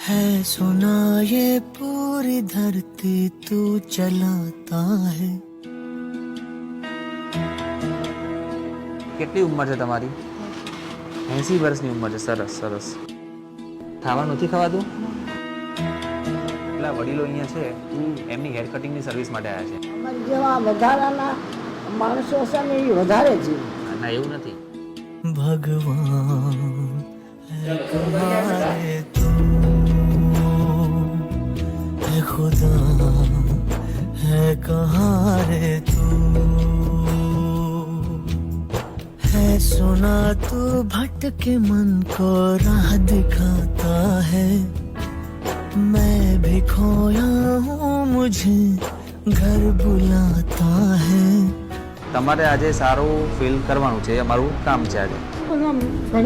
है सुना ये पूरी धरती तू चलाता है કેટલી ઉંમર છે તમારી એંસી વર્ષની ઉંમર છે સરસ સરસ ખાવાનું નથી ખવાતું પેલા વડીલો અહીંયા છે એમની હેર કટિંગની સર્વિસ માટે આવ્યા છે અમારી જેવા વધારાના માણસો છે ને એ વધારે છે ના એવું નથી भगवान खुदा है कहाँ रे तू है सुना तू भटके मन को राह दिखाता है मैं भी खोया हूँ मुझे घर बुलाता है તમારે આજે સારું ફીલ કરવાનું છે એ અમારું કામ છે આજે પણ આમ